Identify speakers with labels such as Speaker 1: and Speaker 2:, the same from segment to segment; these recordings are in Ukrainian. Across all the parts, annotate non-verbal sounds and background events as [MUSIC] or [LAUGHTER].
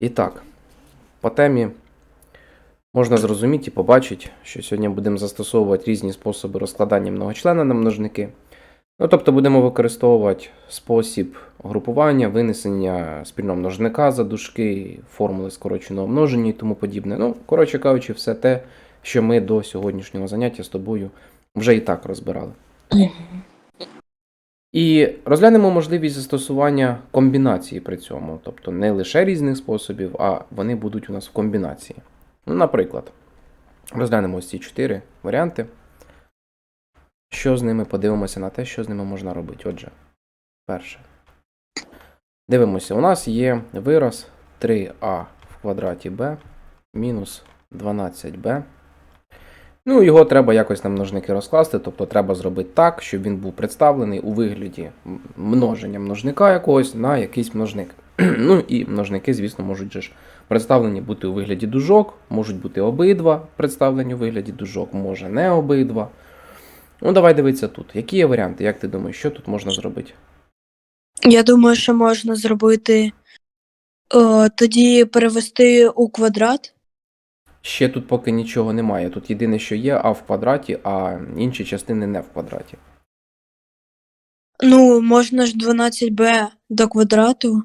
Speaker 1: І так, по темі можна зрозуміти і побачити, що сьогодні будемо застосовувати різні способи розкладання многочлена на множники. Ну, тобто будемо використовувати спосіб групування, винесення спільного множника за дужки, формули скороченого множення і тому подібне. Ну, коротше кажучи, все те, що ми до сьогоднішнього заняття з тобою вже і так розбирали. [CLEARS THROAT] І розглянемо можливість застосування комбінації при цьому, тобто не лише різних способів, а вони будуть у нас в комбінації. Ну, наприклад, розглянемо ці чотири варіанти. Що з ними подивимося на те, що з ними можна робити. Отже, перше. Дивимося, у нас є вираз 3а в квадраті b мінус 12b. Ну, його треба якось на множники розкласти, тобто треба зробити так, щоб він був представлений у вигляді множення множника якогось на якийсь множник. [CLEARS THROAT] ну і множники, звісно, можуть же ж представлені бути у вигляді дужок, можуть бути обидва представлені у вигляді дужок, може не обидва. Ну, давай дивитися тут. Які є варіанти? Як ти думаєш, що тут можна зробити?
Speaker 2: Я думаю, що можна зробити е, тоді перевести у квадрат.
Speaker 1: Ще тут поки нічого немає. Тут єдине, що є а в квадраті, а інші частини не в квадраті.
Speaker 2: Ну, можна ж 12b до квадрату.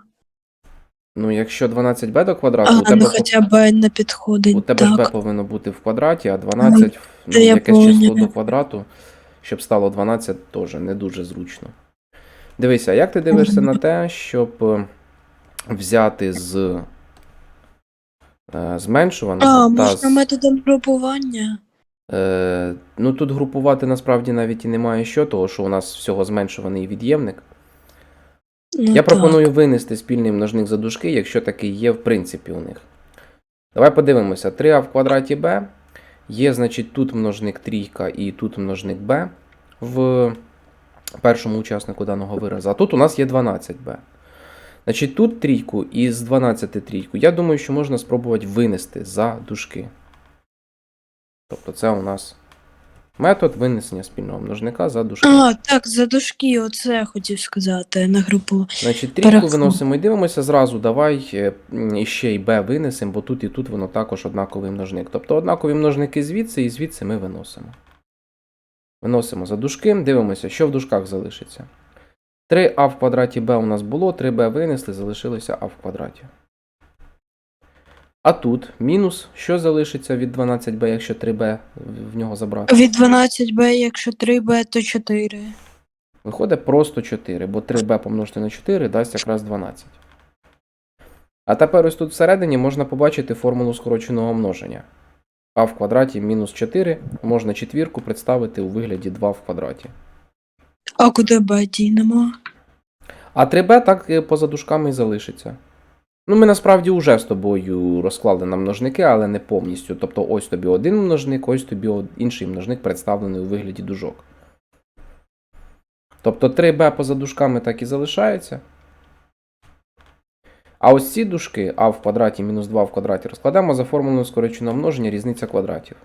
Speaker 1: Ну, якщо 12b до квадрату, у тебе,
Speaker 2: ну хоча б не підходить.
Speaker 1: у тебе
Speaker 2: так.
Speaker 1: b повинно бути в квадраті, а 12 ну,
Speaker 2: я
Speaker 1: якесь число до квадрату, щоб стало 12, теж не дуже зручно. Дивися, як ти дивишся на те, щоб е, взяти з е, зменшуваного
Speaker 2: А,
Speaker 1: та
Speaker 2: можна
Speaker 1: з
Speaker 2: методом групування.
Speaker 1: Е, ну тут групувати насправді навіть і немає що, того що у нас всього зменшуваний від'ємник.
Speaker 2: Ну,
Speaker 1: Я
Speaker 2: так.
Speaker 1: пропоную винести спільний множник за дужки, якщо такий є в принципі у них. Давай подивимося. 3а в квадраті b. Є, значить, тут множник трійка і тут множник b в першому учаснику даного виразу. А тут у нас є 12b. Значить, тут трійку і з 12 трійку. Я думаю, що можна спробувати винести за дужки. Тобто це у нас метод винесення спільного множника за дужки.
Speaker 2: А, так, за дужки, оце я хотів сказати на групу.
Speaker 1: Значить, трійку
Speaker 2: Переход.
Speaker 1: виносимо і дивимося зразу. Давай е, іще й b винесемо, бо тут і тут воно також однаковий множник. Тобто однакові множники звідси і звідси ми виносимо. Виносимо за дужки, дивимося, що в дужках залишиться. 3а в квадраті b у нас було, 3b винесли, залишилося а в квадраті. А тут мінус, що залишиться від 12b, якщо 3b в- нього забрати?
Speaker 2: Від 12b, якщо 3b, то 4.
Speaker 1: Виходить просто 4, бо 3b помножити на 4 дасть якраз 12. А тепер ось тут всередині можна побачити формулу скороченого множення. А в квадраті мінус 4 можна четвірку представити у вигляді 2 в квадраті.
Speaker 2: А куди b дінемо?
Speaker 1: А 3b так поза дужками і залишиться. Ну, ми насправді вже з тобою розклали на множники, але не повністю. Тобто ось тобі один множник, ось тобі інший множник представлений у вигляді дужок. Тобто 3b поза дужками так і залишається. А ось ці дужки а в квадраті мінус 2 в квадраті розкладемо за формулою скороченого множення різниця квадратів.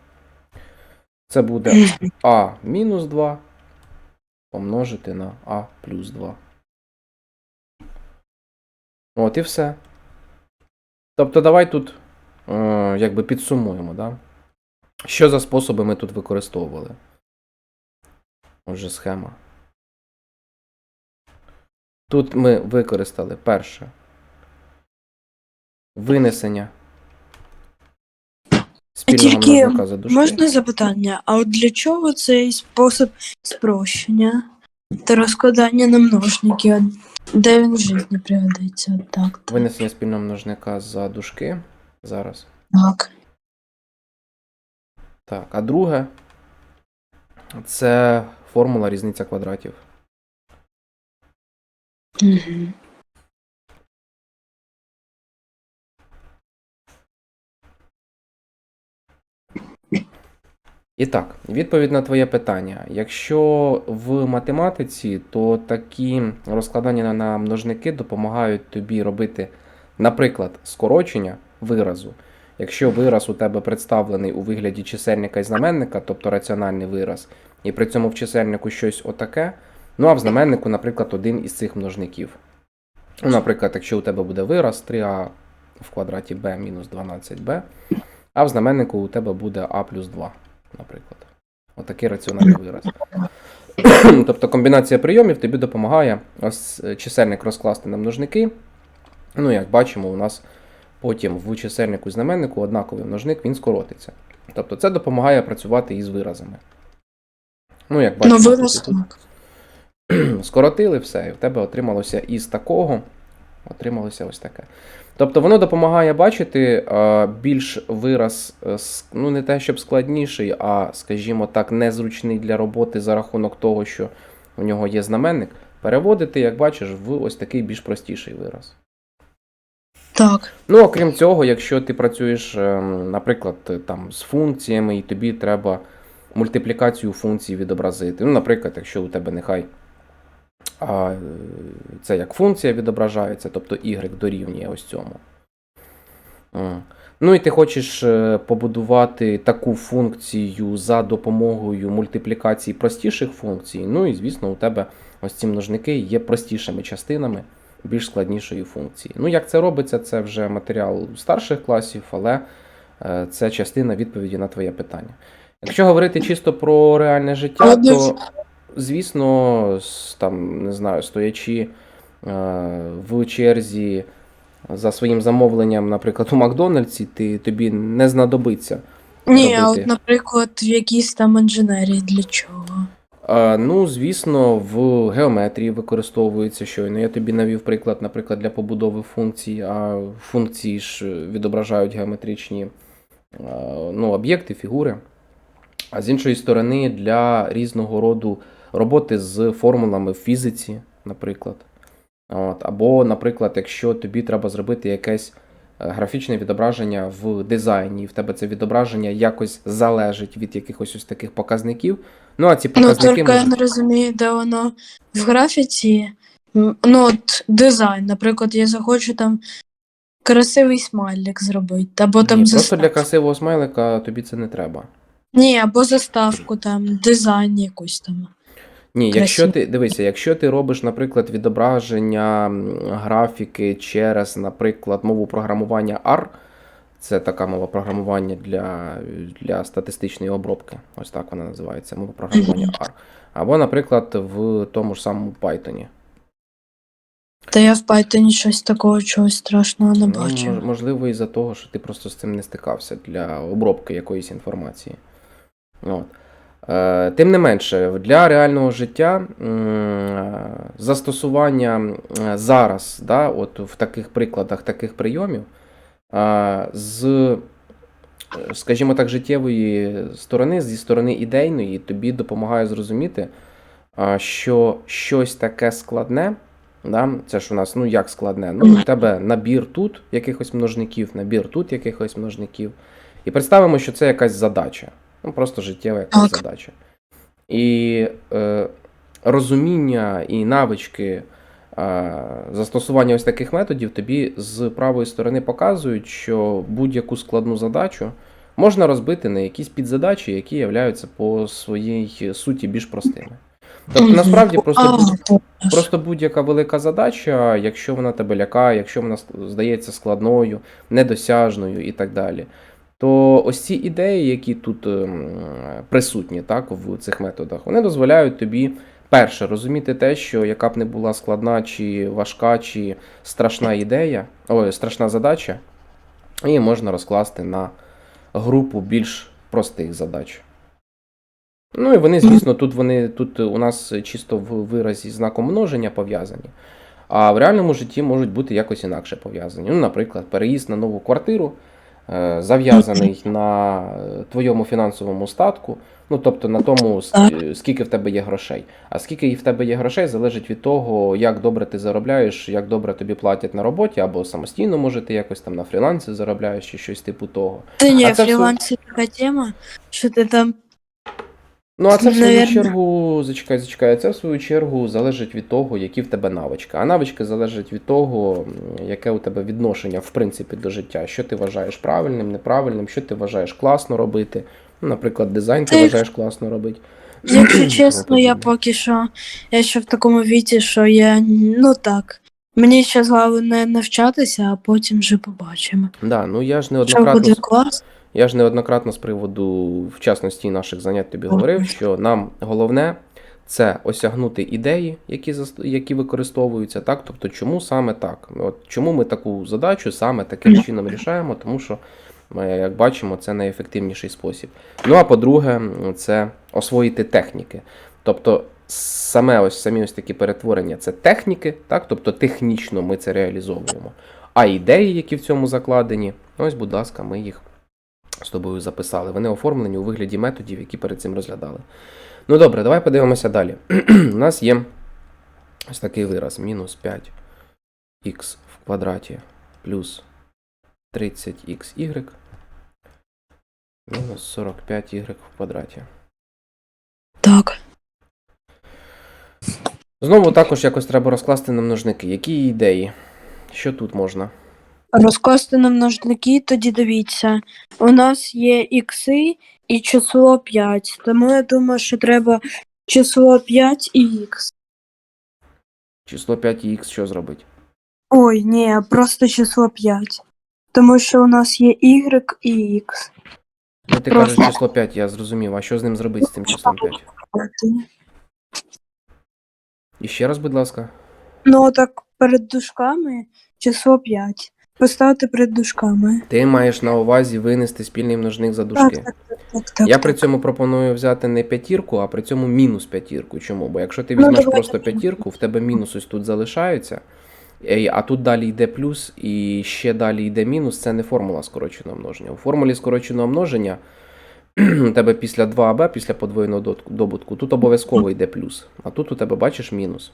Speaker 1: Це буде [CLEARS THROAT] а мінус 2 помножити на а плюс 2. От і все. Тобто, давай тут е, якби підсумуємо, да? що за способи ми тут використовували. Отже, схема. Тут ми використали перше винесення спільного
Speaker 2: Тільки
Speaker 1: множника за дужки.
Speaker 2: Можна запитання? А от для чого цей спосіб спрощення та розкладання на множники? Де він в житті пригодиться? Так, так.
Speaker 1: Винесення спільного множника за дужки. Зараз.
Speaker 2: так.
Speaker 1: Так, а друге це формула різниця квадратів.
Speaker 2: Угу.
Speaker 1: І так, відповідь на твоє питання. Якщо в математиці, то такі розкладання на множники допомагають тобі робити, наприклад, скорочення виразу. Якщо вираз у тебе представлений у вигляді чисельника і знаменника, тобто раціональний вираз, і при цьому в чисельнику щось отаке, ну а в знаменнику, наприклад, один із цих множників. Ну, наприклад, якщо у тебе буде вираз 3а в квадраті b мінус 12b, а в знаменнику у тебе буде а плюс 2, наприклад. Отакий раціональний вираз. [COUGHS] тобто комбінація прийомів тобі допомагає ось е, чисельник розкласти на множники. Ну, як бачимо, у нас потім в чисельнику і знаменнику однаковий множник, він скоротиться. Тобто це допомагає працювати із виразами. Ну, як бачимо,
Speaker 2: вираз [CLEARS THROAT]
Speaker 1: скоротили все, і в тебе отрималося із такого, отрималося ось таке. Тобто воно допомагає бачити е, більш вираз, е, ну не те, щоб складніший, а, скажімо так, незручний для роботи за рахунок того, що у нього є знаменник, переводити, як бачиш, в ось такий більш простіший вираз.
Speaker 2: Так.
Speaker 1: Ну, окрім цього, якщо ти працюєш, ем, наприклад, е, там з функціями, і тобі треба мультиплікацію функцій відобразити. Ну, наприклад, якщо у тебе нехай а, е, це як функція відображається, тобто y дорівнює ось цьому. Ну і ти хочеш е, побудувати таку функцію за допомогою мультиплікації простіших функцій. Ну і звісно, у тебе ось ці множники є простішими частинами більш складнішої функції. Ну, як це робиться, це вже матеріал старших класів, але е, це частина відповіді на твоє питання. Якщо говорити чисто про реальне життя, то звісно, там, не знаю, стоячи е, в черзі за своїм замовленням, наприклад, у Макдональдсі, ти, тобі не знадобиться.
Speaker 2: Ні, а от, наприклад, в якійсь там інженерії для чого?
Speaker 1: Е, Ну, звісно, в геометрії використовується щойно. Я тобі навів приклад, наприклад, для побудови функцій, а функції ж відображають геометричні е, ну, об'єкти, фігури. А з іншої сторони, для різного роду роботи з формулами в фізиці, наприклад. От, або, наприклад, якщо тобі треба зробити якесь е, графічне відображення в дизайні, і в тебе це відображення якось залежить від якихось ось таких показників. Ну, а ці
Speaker 2: Ну,
Speaker 1: показники
Speaker 2: тільки я не розумію, де воно в графіці. Ну, от дизайн. Наприклад, я захочу там красивий смайлик зробити, або там
Speaker 1: Ні, просто для красивого смайлика тобі це не треба.
Speaker 2: Ні, або заставку там, дизайн якусь там.
Speaker 1: Ні, якщо ти дивися, якщо ти робиш, наприклад, відображення графіки через, наприклад, мову програмування R, це така мова програмування для, для статистичної обробки. Ось так вона називається, мова програмування R. Або, наприклад, в тому ж самому Python.
Speaker 2: Та я в Python щось такого чогось страшного не
Speaker 1: Ну,
Speaker 2: бачу.
Speaker 1: мож- можливо, із-за того, що ти просто з цим не стикався для обробки якоїсь інформації. От. Е, Тим не менше, для реального життя застосування е, зараз, да, от в таких прикладах, таких прийомів, е, з, скажімо так, життєвої сторони, зі сторони ідейної, тобі допомагає зрозуміти, що щось таке складне, да, це ж у нас, ну як складне, ну у тебе набір тут якихось множників, набір тут якихось множників. І представимо, що це якась задача. Ну, просто життєва якась задача. І е, розуміння і навички е, застосування ось таких методів тобі з правої сторони показують, що будь-яку складну задачу можна розбити на якісь підзадачі, які являються по своїй суті більш простими. Тобто, насправді, просто, будь, просто будь-яка велика задача, якщо вона тебе лякає, якщо вона здається складною, недосяжною і так далі, то ось ці ідеї, які тут ем, присутні так, в цих методах, вони дозволяють тобі. Перше, розуміти те, що яка б не була складна, чи важка, чи страшна ідея, ой, страшна задача, її можна розкласти на групу більш простих задач. Ну і вони, звісно, тут вони тут у нас чисто в виразі знаком множення пов'язані, а в реальному житті можуть бути якось інакше пов'язані. Ну, наприклад, переїзд на нову квартиру, зав'язаний на е, твоєму фінансовому статку, ну тобто на тому, е, скільки в тебе є грошей. А скільки в тебе є грошей, залежить від того, як добре ти заробляєш, як добре тобі платять на роботі, або самостійно, може, ти якось там на фрілансі заробляєш чи щось типу того.
Speaker 2: Та ні,
Speaker 1: А це все-
Speaker 2: це така тема, що ти там
Speaker 1: Ну, а це в свою
Speaker 2: Наверно.
Speaker 1: чергу, зачекай, зачекай, це в свою чергу залежить від того, які в тебе навички. А навички залежать від того, м, яке у тебе відношення, в принципі, до життя. Що ти вважаєш правильним, неправильним, що ти вважаєш класно робити. Ну, Наприклад, дизайн ти
Speaker 2: Та як-
Speaker 1: вважаєш класно робити.
Speaker 2: Якщо чесно, я поки що, я ще в такому віці, що я ну так, Мені ще головне навчатися, а потім вже побачимо.
Speaker 1: Да, ну я ж
Speaker 2: Що
Speaker 1: неоднократно
Speaker 2: буде клас?
Speaker 1: Я ж неоднократно з приводу в частності наших занять тобі говорив, що нам головне це осягнути ідеї, які які використовуються, так? Тобто, чому саме так? От чому ми таку задачу саме таким чином рішаємо, тому що, ми, як бачимо, це найефективніший спосіб. Ну а по-друге, це освоїти техніки. Тобто, саме ось самі ось такі перетворення це техніки, так? Тобто технічно ми це реалізовуємо. А ідеї, які в цьому закладені, ось, будь ласка, ми їх з тобою записали. Вони оформлені у вигляді методів, які перед цим розглядали. Ну добре, давай подивимося далі. [CLEARS THROAT] У нас є ось такий вираз: мінус 5х в квадраті плюс 30xy мінус 45y в квадраті.
Speaker 2: Так.
Speaker 1: Знову також якось треба розкласти на множники. Які ідеї? Що тут можна?
Speaker 2: Розкласти на множники, тоді дивіться. У нас є ікси і число 5. Тому я думаю, що треба число 5 і х.
Speaker 1: Число 5 і х що зробить?
Speaker 2: Ой, ні, просто число 5. Тому що у нас є y і х.
Speaker 1: Ну, ти
Speaker 2: Просто.
Speaker 1: кажеш число 5, я зрозумів. А що з ним зробити з цим числом 5? І ще раз, будь ласка.
Speaker 2: Ну, так перед дужками число 5. Поставити перед дужками.
Speaker 1: Ти маєш на увазі винести спільний множник за дужки.
Speaker 2: так, так, так, так.
Speaker 1: Я при цьому пропоную взяти не п'ятірку, а при цьому мінус п'ятірку. Чому? Бо якщо ти
Speaker 2: Ну,
Speaker 1: візьмеш
Speaker 2: давай
Speaker 1: просто п'ятірку, в тебе мінус ось тут залишається, а тут далі йде плюс і ще далі йде мінус, це не формула скороченого множення. У формулі скороченого множення [CLEARS THROAT] у тебе після 2аб, після подвоєного добутку, тут обов'язково йде плюс, а тут у тебе бачиш мінус.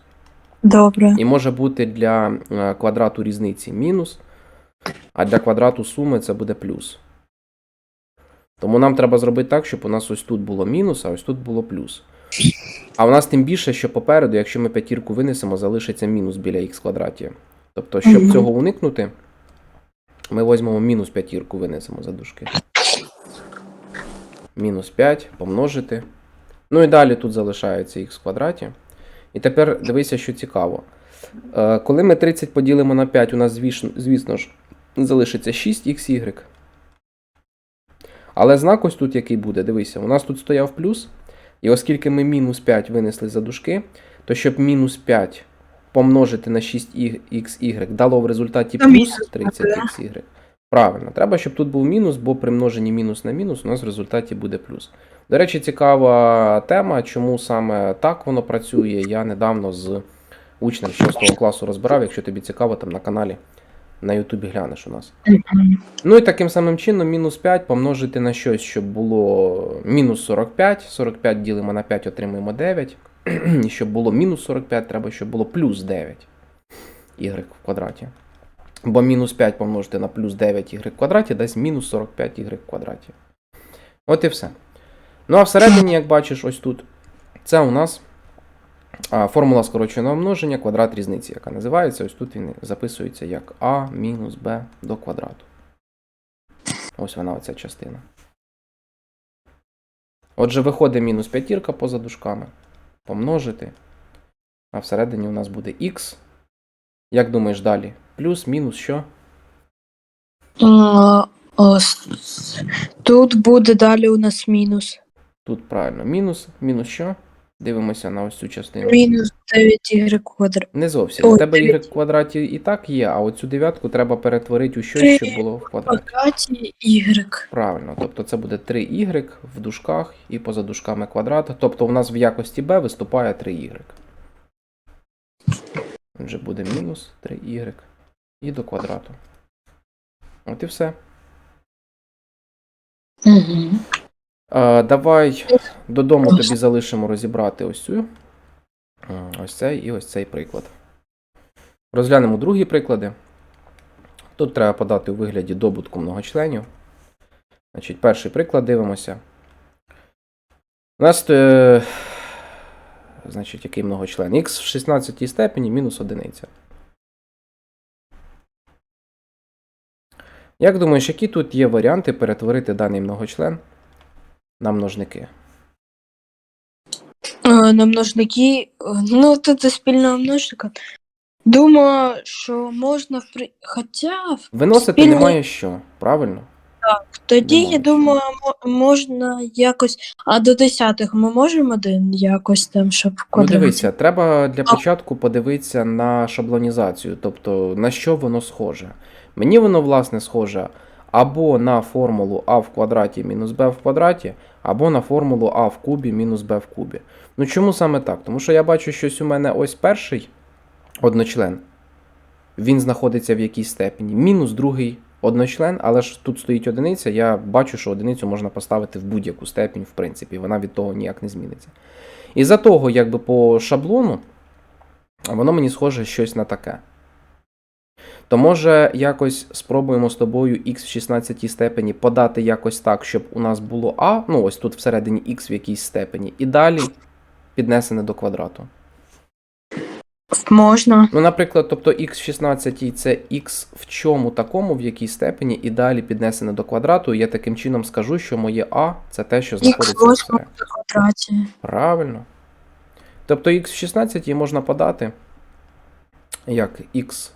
Speaker 2: Добре.
Speaker 1: І може бути для е, квадрату різниці мінус, а для квадрату суми це буде плюс. Тому нам треба зробити так, щоб у нас ось тут було мінус, а ось тут було плюс. А у нас тим більше, що попереду, якщо ми п'ятірку винесемо, залишиться мінус біля х квадраті. Тобто, щоб
Speaker 2: Мгм.
Speaker 1: цього уникнути, ми візьмемо мінус п'ятірку, винесемо за дужки. Мінус 5 помножити. Ну і далі тут залишається х в квадраті. І тепер дивися, що цікаво. Е, Коли ми 30 поділимо на 5, у нас, звісно ж, залишиться 6xy. Але знак ось тут який буде, дивися, у нас тут стояв плюс. І оскільки ми мінус 5 винесли за дужки, то щоб мінус 5 помножити на 6xy дало в результаті плюс 30xy. Правильно, треба, щоб тут був мінус, бо при множенні мінус на мінус у нас в результаті буде плюс. До речі, цікава тема, чому саме так воно працює. Я недавно з учнем 6 класу розбирав. Якщо тобі цікаво, там на каналі на Ютубі глянеш у нас. Ну і таким самим чином, мінус 5 помножити на щось, щоб було мінус 45. 45 ділимо на 5, отримуємо 9. [CLEARS THROAT] І щоб було мінус 45, треба, щоб було плюс 9 y в квадраті. Бо мінус 5 помножити на плюс 9 y в квадраті дасть мінус 45 y в квадраті. От і все. Ну а всередині, як бачиш, ось тут, це у нас формула скороченого множення, квадрат різниці, яка називається. Ось тут він записується як а мінус b до квадрату. Ось вона, оця частина. Отже, виходить мінус п'ятірка поза дужками. Помножити. А всередині у нас буде х. Як думаєш далі? Плюс, мінус що?
Speaker 2: Тут буде далі у нас мінус.
Speaker 1: Тут правильно мінус. Мінус що? Дивимося на ось цю частину.
Speaker 2: Мінус 9y квадрат.
Speaker 1: Не зовсім. У тебе y в квадраті і так є, а оцю дев'ятку треба перетворити у щось,
Speaker 2: Три.
Speaker 1: що було в квадраті.
Speaker 2: квадраті y.
Speaker 1: Правильно, тобто це буде 3y в дужках і поза дужками квадрат. Тобто у нас в якості b виступає 3y. Отже, буде мінус 3y і до квадрату. От і все.
Speaker 2: Угу.
Speaker 1: Е, давай додому тобі залишимо розібрати ось цю. Ось цей і ось цей приклад. Розглянемо другі приклади. Тут треба подати у вигляді добутку многочленів. Значить, перший приклад дивимося. У нас е, значить, який многочлен? Х в 16 степені мінус одиниця. Як думаєш, які тут є варіанти перетворити даний многочлен на множники?
Speaker 2: На множники, ну тут до спільного множника. Думаю, що можна в при... Хоча
Speaker 1: Виносити
Speaker 2: спільний-
Speaker 1: немає що, правильно?
Speaker 2: тоді,
Speaker 1: Немає
Speaker 2: я думаю, мо- можна якось. А до десятих ми можемо один якось там, щоб
Speaker 1: Ну, дивися, треба для початку подивитися на шаблонізацію, тобто на що воно схоже. Мені воно, власне, схоже або на формулу а в квадраті мінус b в квадраті, або на формулу а в кубі мінус b в кубі. Ну чому саме так? Тому що я бачу, щось у мене ось перший одночлен, він знаходиться в якійсь степені, мінус другий одночлен, але ж тут стоїть одиниця, я бачу, що одиницю можна поставити в будь-яку степінь, в принципі, вона від того ніяк не зміниться. І за того, якби по шаблону, воно мені схоже щось на таке. То може якось спробуємо з тобою x в 16 степені подати якось так, щоб у нас було а, ну ось тут всередині x в якійсь степені, і далі піднесене до квадрату.
Speaker 2: Можна.
Speaker 1: Ну, наприклад, тобто x в 16 це x в чому такому, в якій степені, і далі піднесене до квадрату. і Я таким чином скажу, що моє а це те, що знаходиться
Speaker 2: в квадраті.
Speaker 1: Правильно. Тобто x в 16 можна подати як x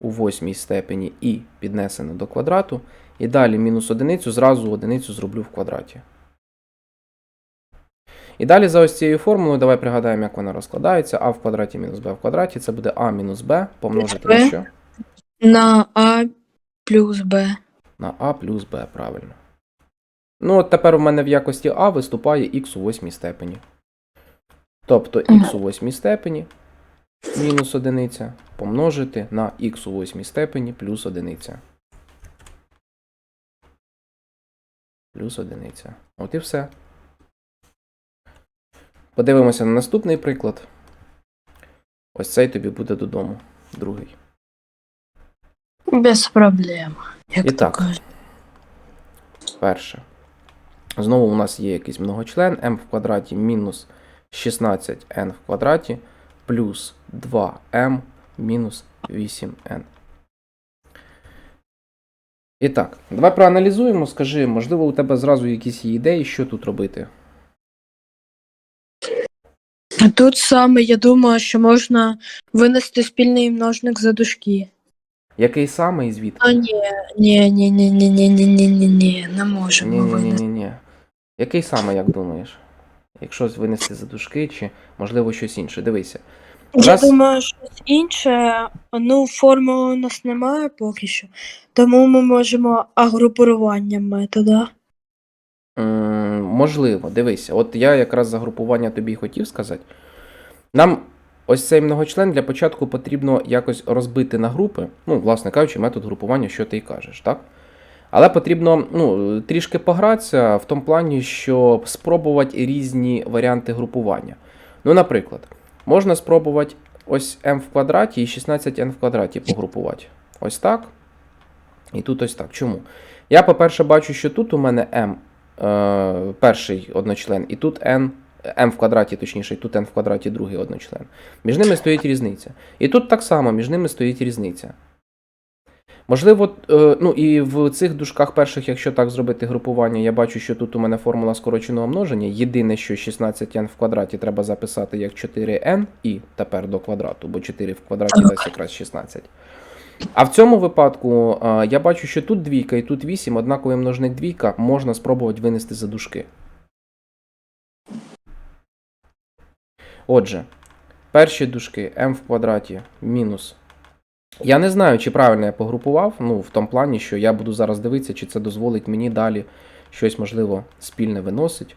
Speaker 1: у восьмій степені і піднесене до квадрату. І далі мінус одиницю, зразу одиницю зроблю в квадраті. І далі за ось цією формулою, давай пригадаємо, як вона розкладається. а в квадраті мінус b в квадраті. Це буде а мінус b помножити на що?
Speaker 2: На А плюс Б.
Speaker 1: На а плюс b, правильно. Ну, от тепер у мене в якості а виступає х у восьмій степені. Тобто х у восьмій степені мінус одиниця помножити на х у восьмій степені плюс одиниця. Плюс одиниця. От і все. Подивимося на наступний приклад. Ось цей тобі буде додому. Другий.
Speaker 2: Без проблем. Як
Speaker 1: І так.
Speaker 2: кажуть.
Speaker 1: Перше. Знову у нас є якийсь многочлен m в квадраті мінус 16n в квадраті плюс 2m мінус 8n. І так, давай проаналізуємо. Скажи, можливо, у тебе зразу якісь є ідеї, що тут робити?
Speaker 2: Тут саме я думаю, що можна винести спільний множник за дужки.
Speaker 1: Який саме і звідки?
Speaker 2: А ні, ні, ні, ні, ні, ні, ні, ні, ні, ні, не можемо
Speaker 1: Ні, ні, ні, ні, ні. Який саме, як думаєш? Якщо винести за дужки, чи можливо щось інше. Дивися.
Speaker 2: Я
Speaker 1: Раз-
Speaker 2: думаю, щось інше. Ну, формули у нас немає поки що, тому ми можемо агрупуванням метода.
Speaker 1: М, Можливо, дивися, от я якраз за групування тобі й хотів сказати. Нам ось цей многочлен для початку потрібно якось розбити на групи. Ну, власне кажучи, метод групування, що ти й кажеш, так? Але потрібно ну, трішки погратися в тому плані, щоб спробувати різні варіанти групування. Ну, наприклад, можна спробувати ось m в квадраті і 16n в квадраті погрупувати. Ось так. І тут ось так. Чому? Я, по-перше, бачу, що тут у мене m е, перший одночлен, і тут n, m в квадраті, точніше, і тут n в квадраті другий одночлен. Між ними стоїть різниця. І тут так само між ними стоїть різниця. Можливо, е, ну і в цих дужках перших, якщо так зробити групування, я бачу, що тут у мене формула скороченого множення. Єдине, що 16n в квадраті треба записати як 4n і тепер до квадрату, бо 4 в квадраті дасть якраз 16. А в цьому випадку е, я бачу, що тут двійка і тут 8, однаковий множник двійка можна спробувати винести за дужки. Отже, перші дужки m в квадраті мінус. Я не знаю, чи правильно я погрупував, ну, в тому плані, що я буду зараз дивитися, чи це дозволить мені далі щось, можливо, спільне виносить.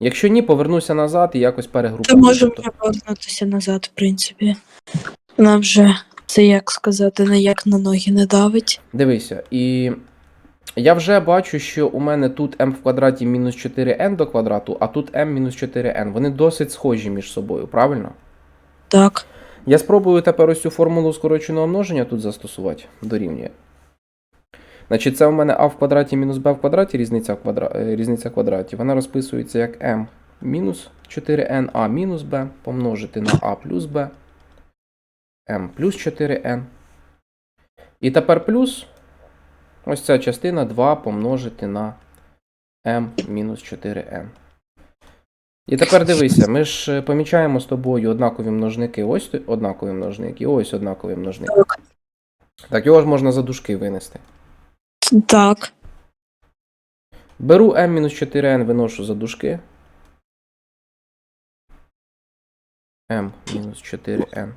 Speaker 1: Якщо ні, повернуся назад і якось перегрупую.
Speaker 2: можемо
Speaker 1: Тобто-
Speaker 2: повернутися назад, в принципі. Нам вже це як сказати, ніяк на ноги не давить.
Speaker 1: Дивися, і я вже бачу, що у мене тут m в квадраті мінус 4n до квадрату, а тут m мінус 4n. Вони досить схожі між собою, правильно?
Speaker 2: Так.
Speaker 1: Я спробую тепер ось цю формулу скороченого множення тут застосувати. Дорівнює. Значить, це у мене а в квадраті мінус b в квадраті різниця в, квадра... е, різниця в квадраті. Вона розписується як m мінус 4n а мінус b помножити на а плюс b m плюс 4n. І тепер плюс ось ця частина 2 помножити на m мінус 4n. І тепер дивися, ми ж е, помічаємо з тобою однакові множники. Ось однаковий множник і ось однаковий множник.
Speaker 2: Так.
Speaker 1: Так, його ж можна за дужки винести.
Speaker 2: Так.
Speaker 1: Беру m-4n, виношу за дужки. m-4n.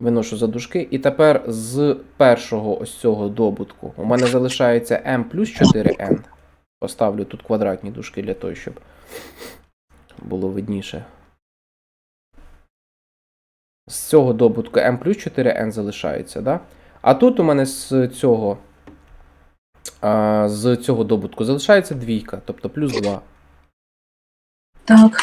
Speaker 1: Виношу за дужки. І тепер з першого ось цього добутку у мене залишається m плюс 4n. Поставлю тут квадратні дужки для того, щоб було видніше. З цього добутку m плюс 4n залишається, да? А тут у мене з цього а, з цього добутку залишається двійка, тобто плюс 2.
Speaker 2: Так.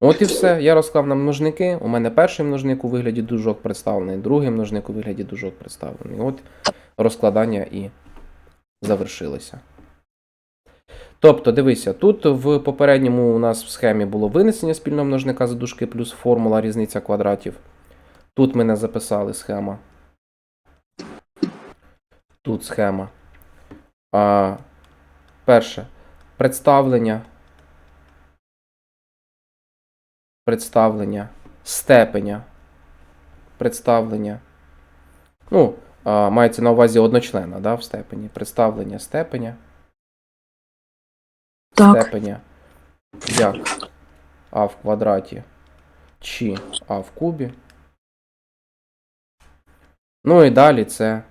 Speaker 1: От і все. Я розклав на множники. У мене перший множник у вигляді дужок представлений, другий множник у вигляді дужок представлений. От розкладання і завершилося. Тобто, дивися, тут в попередньому у нас в схемі було винесення спільного множника за дужки плюс формула різниця квадратів. Тут ми не записали схема. Тут схема. А, перше. Представлення. Представлення степеня. Представлення. Ну, а, мається на увазі одночлена, да, в степені. Представлення степеня.
Speaker 2: Так.
Speaker 1: Степеня. Як а в квадраті чи а в кубі. Ну і далі це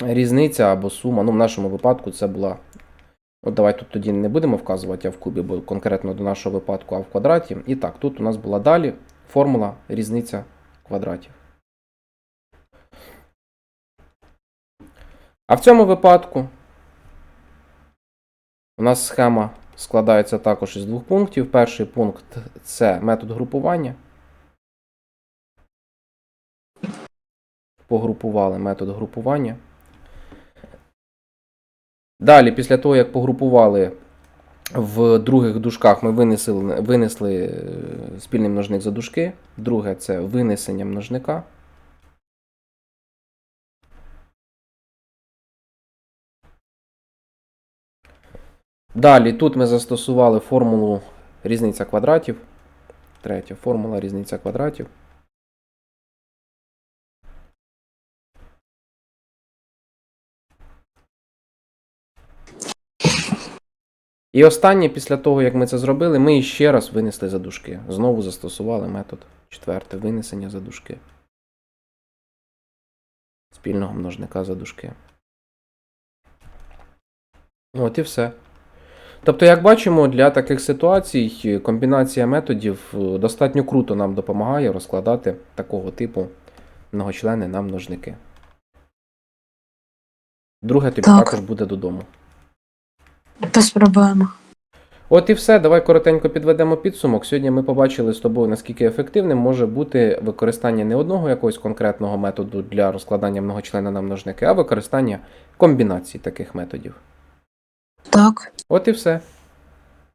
Speaker 1: різниця або сума. Ну, в нашому випадку це була. От давай тут тоді не будемо вказувати а в кубі, бо конкретно до нашого випадку а в квадраті. І так, тут у нас була далі формула різниця квадратів. А в цьому випадку у нас схема складається також із двох пунктів. Перший пункт це метод групування. Погрупували метод групування. Далі, після того, як погрупували в других дужках, ми винесли, винесли е, спільний множник за дужки. Друге це винесення множника. Далі тут ми застосували формулу різниця квадратів. Третя формула різниця квадратів. І останнє, після того, як ми це зробили, ми ще раз винесли за дужки. Знову застосували метод четверте винесення за дужки. Спільного множника за дужки. От і все. Тобто, як бачимо, для таких ситуацій комбінація методів е, достатньо круто нам допомагає розкладати такого типу многочлени на множники. Друге тобі
Speaker 2: Так.
Speaker 1: також буде додому.
Speaker 2: Без проблем.
Speaker 1: От і все. Давай коротенько підведемо підсумок. Сьогодні ми побачили з тобою, наскільки ефективним може бути використання не одного якогось конкретного методу для розкладання многочлена на множники, а використання комбінацій таких методів.
Speaker 2: Так.
Speaker 1: От і все.